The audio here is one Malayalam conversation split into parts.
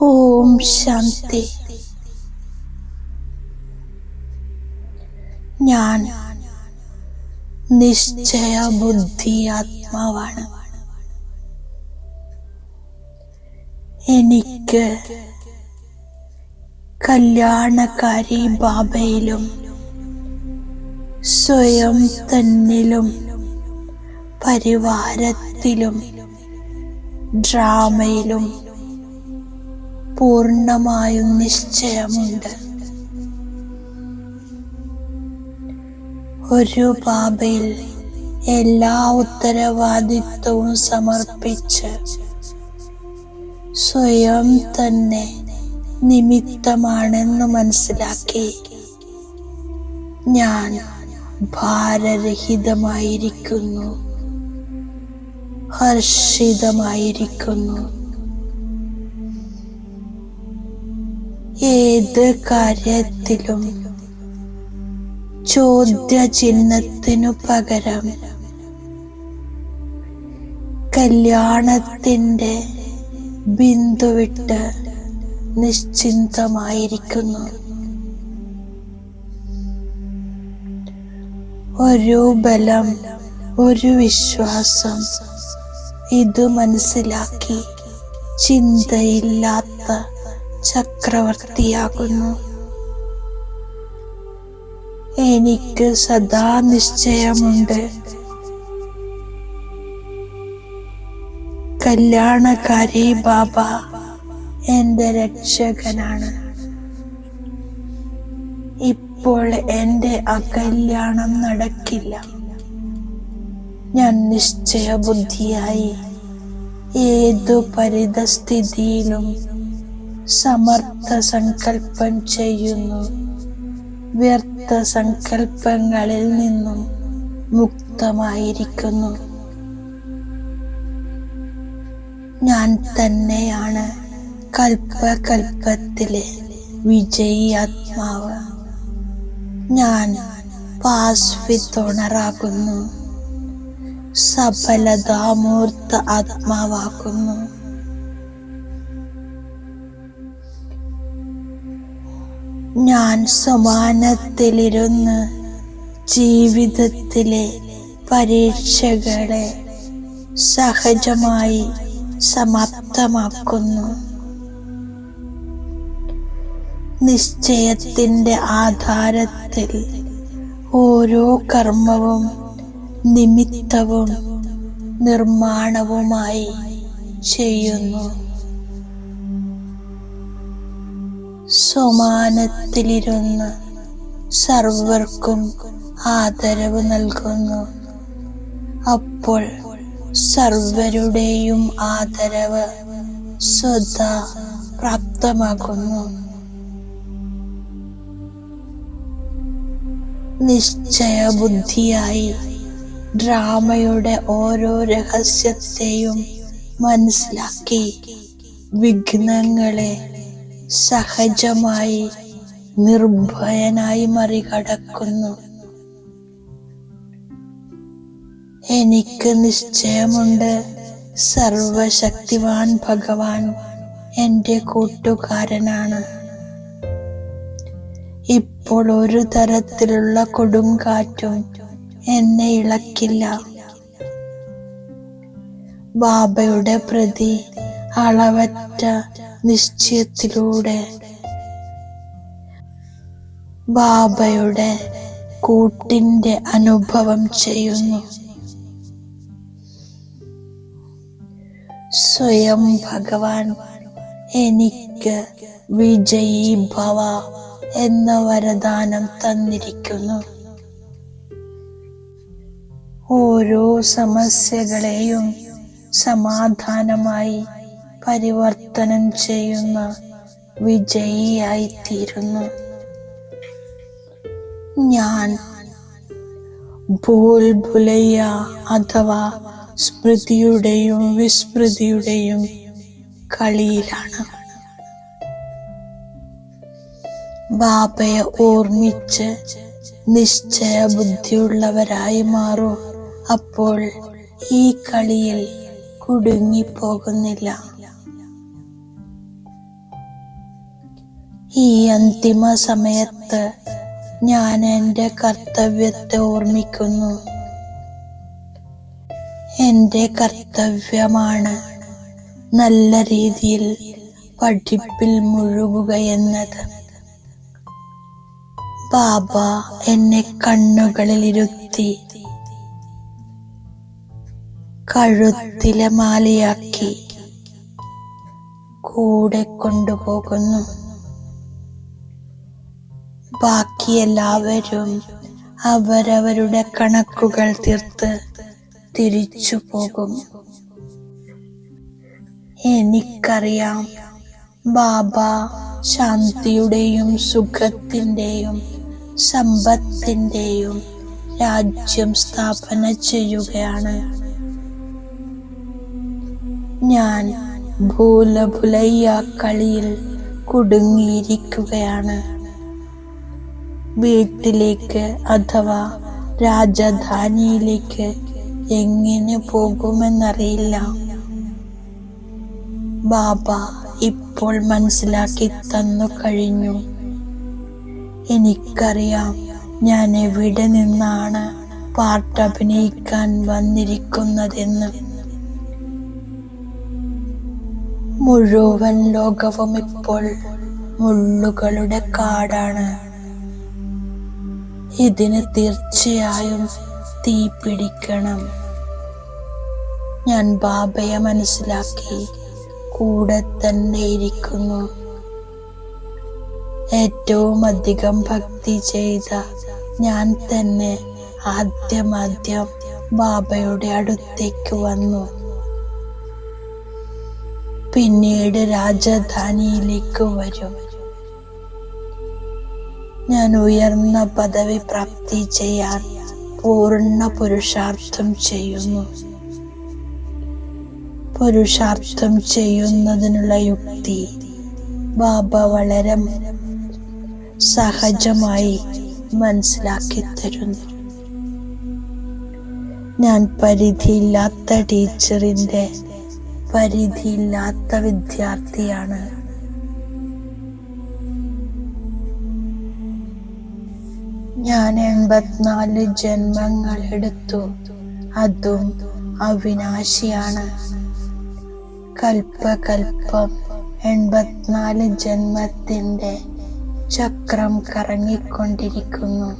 ഓം ശാന്തി ഞാൻ നിശ്ചയ ബുദ്ധി ആത്മാവാണ്. എനിക്ക് കല്യാണക്കാരി ബാബയിലും സ്വയം തന്നിലും പരിവാരത്തിലും ഡ്രാമയിലും പൂർണമായും നിശ്ചയമുണ്ട്. ഒരു പാപയിൽ എല്ലാ ഉത്തരവാദിത്വവും സമർപ്പിച്ച് സ്വയം തന്നെ നിമിത്തമാണെന്ന് മനസ്സിലാക്കി ഞാൻ ഭാരരഹിതമായിരിക്കുന്നു ഹർഷിതമായിരിക്കുന്നു. ഏത് കാര്യത്തിലും ചോദ്യചിഹ്നത്തിനു പകരം കല്യാണത്തിന്റെ ബിന്ദുവിട്ട് നിശ്ചിന്തമായിരിക്കുന്നു. ഒരു ബലം ഒരു വിശ്വാസം ഇത് മനസ്സിലാക്കി ചിന്തയില്ലാത്ത ചക്രവർത്തിയാകുന്നു. എനിക്ക് സദാ നിശ്ചയമുണ്ട്. കല്യാണകാരി ബാബ എന്റെ രക്ഷകനാണ്. ഇപ്പോൾ എന്റെ അകല്യാണം നടക്കില്ല. ഞാൻ നിശ്ചയബുദ്ധിയായി ഏതു പരിതസ്ഥിതിയിലും സമർത്ഥ സങ്കല്പം ചെയ്യുന്നു. വ്യർത്ഥ സങ്കല്പങ്ങളിൽ നിന്നും മുക്തമായിരിക്കുന്നു. ഞാൻ തന്നെയാണ് കൽപ്പകൽപ്പത്തിലെ വിജയി ആത്മാവ് ഞാൻ പാസ്വിത്തുണറാകുന്നു സഫലതാമൂർത്ത ആത്മാവാകുന്നു. ഞാൻ സമാനത്തിലിരുന്ന് ജീവിതത്തിലെ പരീക്ഷകളെ സഹജമായി സമാപ്തമാക്കുന്നു. നിശ്ചയത്തിന്റെ ആധാരത്തിൽ ഓരോ കർമ്മവും നിമിത്തവും നിർമ്മാണവുമായി ചെയ്യുന്നു. സമാനത്തിലിരുന്ന് സർവർക്കും ആദരവ് നൽകുന്നു. അപ്പോൾ സർവരുടെയും ആദരവ് സ്വത പ്രാപ്തമാക്കുന്നു നിശ്ചയ ബുദ്ധിയായി ഡ്രാമയുടെ ഓരോ രഹസ്യത്തെയും മനസ്സിലാക്കി വിഘ്നങ്ങളെ സഹജമായി നിർഭയനായി മറികടക്കുന്നു. എനിക്ക് നിശ്ചയമുണ്ട് സർവശക്തിവാൻ ഭഗവാൻ എന്റെ കൂട്ടുകാരനാണ്. ഇപ്പോൾ ഒരു തരത്തിലുള്ള കൊടുങ്കാറ്റും എന്നെ ഇളക്കില്ല. ബാബയുടെ പ്രതി അളവറ്റ നിശ്ചയത്തിലൂടെ ബാബയുടെ കൂട്ടിന്റെ അനുഭവം ചെയ്യുന്നു. സ്വയം ഭഗവാൻ എനിക്ക് വിജയി ഭവ എന്ന വരദാനം തന്നിരിക്കുന്നു. ഓരോ സമസ്യകളെയും സമാധാനമായി പരിവർത്തനം ചെയ്യുന്ന വിജയിയായിത്തീരുന്നു. ഞാൻ ഭൂൽ ഭുലയ്യ അഥവാ സ്മൃതിയുടെയും വിസ്മൃതിയുടെയും കളിയിലാണ്. ബാബയെ ഓർമ്മിച്ച് നിശ്ചയ ബുദ്ധിയുള്ളവരായി മാറും. അപ്പോൾ ഈ കളിയിൽ കുടുങ്ങിപ്പോകുന്നില്ല. ഈ അന്തിമ സമയത്ത് ഞാൻ എന്റെ കർത്തവ്യത്തെ ഓർമ്മിക്കുന്നു. എന്റെ കർത്തവ്യമാണ് നല്ല രീതിയിൽ പഠിപ്പിൽ മുഴുകുക എന്നത് ബാബ എന്നെ കണ്ണുകളിൽ ഇരുത്തി കഴുത്തിലെ മാലയാക്കി കൂടെ കൊണ്ടുപോകുന്നു. ബാക്കി എല്ലാവരും അവരവരുടെ കണക്കുകൾ തീർത്ത് തിരിച്ചു പോകും. എനിക്കറിയാം ബാബ ശാന്തിയുടെയും സുഖത്തിന്റെയും സമ്പത്തിന്റെയും രാജ്യം സ്ഥാപന ചെയ്യുകയാണ്. ഞാൻ ഭൂലഭുലയ്യ കളിയിൽ കുടുങ്ങിയിരിക്കുകയാണ്. വീട്ടിലേക്ക് അഥവാ രാജധാനിയിലേക്ക് എങ്ങനെ പോകുമെന്നറിയില്ല. ബാബ ഇപ്പോൾ മനസ്സിലാക്കി തന്നു കഴിഞ്ഞു. എനിക്കറിയാം ഞാൻ എവിടെ നിന്നാണ് പാട്ട് അഭിനയിക്കാൻ വന്നിരിക്കുന്നതെന്ന്. മുഴുവൻ ലോകവും ഇപ്പോൾ മുള്ളുകളുടെ കാടാണ്. ഇതിന് തീർച്ചയായും തീ പിടിക്കണം ഞാൻ ബാബയെ മനസ്സിലാക്കി കൂടെ തന്നെ ഇരിക്കുന്നു. ഏറ്റവും അധികം ഭക്തി ചെയ്ത ഞാൻ തന്നെ ആദ്യമാദ്യം ബാബയുടെ അടുത്തേക്ക് വന്നു. പിന്നീട് രാജധാനിയിലേക്ക് വരും. ഞാൻ ഉയർന്ന പദവി പ്രാപ്തി ചെയ്യാൻ പൂർണ പുരുഷാർത്ഥം ചെയ്യുന്നു. പുരുഷാർത്ഥം ചെയ്യുന്നതിനുള്ള യുക്തി ബാബ വളരെ സഹജമായി മനസ്സിലാക്കി തരുന്നു. ഞാൻ പരിധിയില്ലാത്ത ടീച്ചറിന്റെ പരിധിയില്ലാത്ത വിദ്യാർത്ഥിയാണ്. ഞാൻ എൺപത്തിനാല് ജന്മങ്ങൾ എടുത്തു. അതും അവിനാശിയാണ്. കൽപ്പകൽപ്പം എൺപത്തിനാല് ജന്മത്തിന്റെ ചക്രം കറങ്ങിക്കൊണ്ടിരിക്കുന്നു.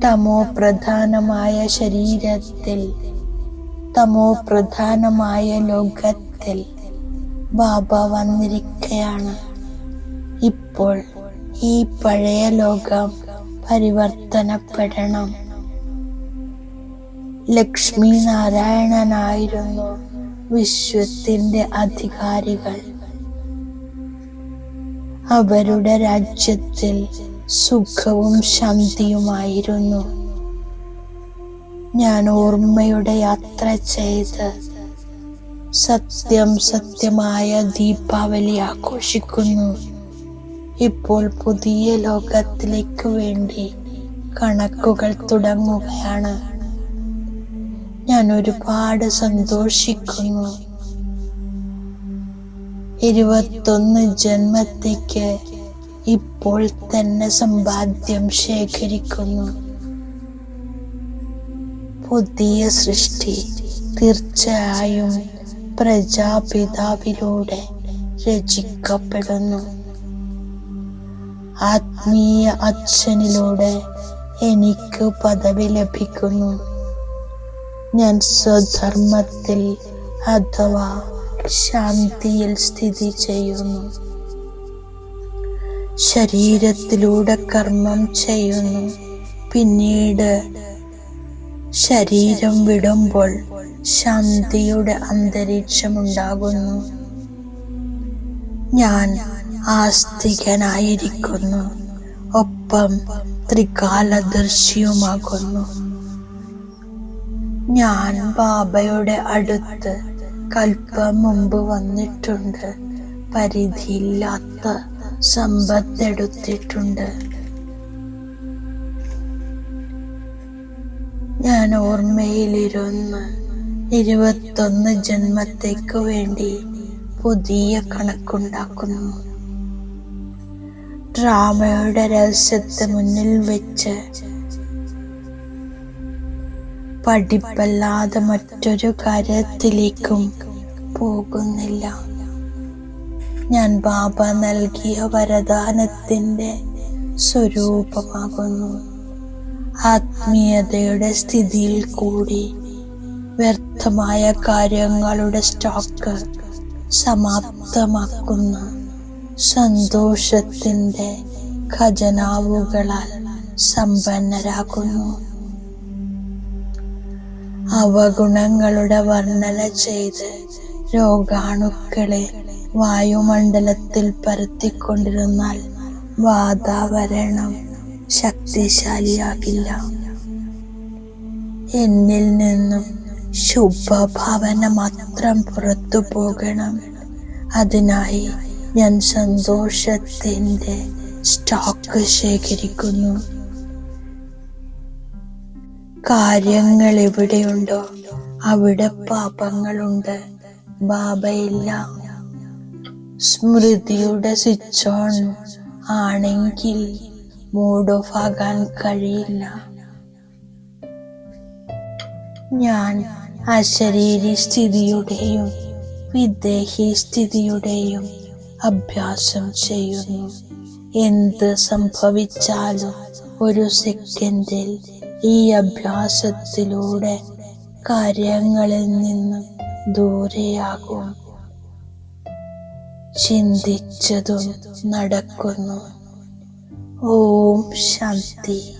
തമോ പ്രധാനമായ ശരീരത്തിൽ തമോ പ്രധാനമായ ലോകത്തിൽ ബാബ വന്നിരിക്കുകയാണ് ഇപ്പോൾ ഈ പഴയ ലോകം പരിവർത്തനപ്പെടണം. ലക്ഷ്മി നാരായണനായിരുന്നു വിശ്വത്തിന്റെ അധികാരികൾ. അവരുടെ രാജ്യത്തിൽ സുഖവും ശാന്തിയുമായിരുന്നു. ഞാൻ ഓർമ്മയുടെ യാത്ര ചെയ്ത് സത്യം സത്യമായ ദീപാവലി ആഘോഷിക്കുന്നു. ഇപ്പോൾ പുതിയ ലോകത്തിലേക്ക് വേണ്ടി കണക്കുകൾ തുടങ്ങുകയാണ്. ഞാൻ ഒരുപാട് സന്തോഷിക്കുന്നു. ഇരുപത്തൊന്ന് ജന്മത്തേക്ക് ഇപ്പോൾ തന്നെ സമ്പാദ്യം ശേഖരിക്കുന്നു. പുതിയ സൃഷ്ടി തീർച്ചയായും പ്രജാപിതാവിലൂടെ രചിക്കപ്പെടുന്നു. ആത്മീയ അച്ഛനിലൂടെ എനിക്ക് പദവി ലഭിക്കുന്നു. ഞാൻ സ്വധർമ്മത്തിൽ അഥവാ ശാന്തിയിൽ സ്ഥിതി ചെയ്യുന്നു. ശരീരത്തിലൂടെ കർമ്മം ചെയ്യുന്നു. പിന്നീട് ശരീരം വിടുമ്പോൾ ശാന്തിയുടെ അന്തരീക്ഷമുണ്ടാകുന്നു. ഞാൻ ആസ്തികനായിരിക്കുന്നു. ഒപ്പം ത്രികാലദർശിയുമാകുന്നു. ഞാൻ ബാബയുടെ അടുത്ത് കൽപ്പം മുമ്പ് വന്നിട്ടുണ്ട്. പരിധിയില്ലാത്ത സമ്പത്തെടുത്തിട്ടുണ്ട്. ഞാൻ ഓർമ്മയിലിരുന്ന് ഇരുപത്തൊന്ന് ജന്മത്തേക്കു വേണ്ടി പുതിയ കണക്കുണ്ടാക്കുന്നു. ഡ്രാമയുടെ രഹസ്യത്തെ മുന്നിൽ വെച്ച് പഠിപ്പല്ലാതെ മറ്റൊരു കാര്യത്തിലേക്കും പോകുന്നില്ല. ഞാൻ ബാബ നൽകിയ വരദാനത്തിന്റെ സ്വരൂപമാകുന്നു. ആത്മീയതയുടെ സ്ഥിതിയിൽ കൂടി വ്യർത്ഥമായ കാര്യങ്ങളുടെ സ്റ്റോക്ക് സമാപ്തമാക്കുന്ന. സന്തോഷത്തിന്റെ ഖജനാവുകളാൽ സമ്പന്നരാകുന്നു. അവഗുണങ്ങളുടെ വർണന ചെയ്ത് രോഗാണുക്കളെ വായുമണ്ഡലത്തിൽ പരത്തിക്കൊണ്ടിരുന്നാൽ വാതാവരണം ശക്തിശാലിയാകില്ല. എന്നിൽ നിന്നും ശുഭഭാവന മാത്രം പുറത്തു പോകണം. അതിനായി ഞാൻ സന്തോഷത്തിന്റെ സ്റ്റോക്ക് ശേഖരിക്കുന്നു. കാര്യങ്ങൾ എവിടെയുണ്ടോ അവിടെ പാപങ്ങളുണ്ട്. ബാബയില്ല സ്മൃതിയുടെ സ്വിച്ച് ഓൺ ആണെങ്കിൽ മൂഡ് ഓഫ് ആകാൻ കഴിയില്ല. ഞാൻ അശരീരി സ്ഥിതിയുടെയും വിദേഹി സ്ഥിതിയുടെയും അഭ്യാസം ചെയ്യുന്നു. എന്ത് സംഭവിച്ചാലും ഒരു സെക്കൻഡിൽ ഈ അഭ്യാസത്തിലൂടെ കാര്യങ്ങളിൽ നിന്ന് ദൂരെയാകും. ചിന്തിച്ചതും നടക്കുന്നു. ഓം ശാന്തി.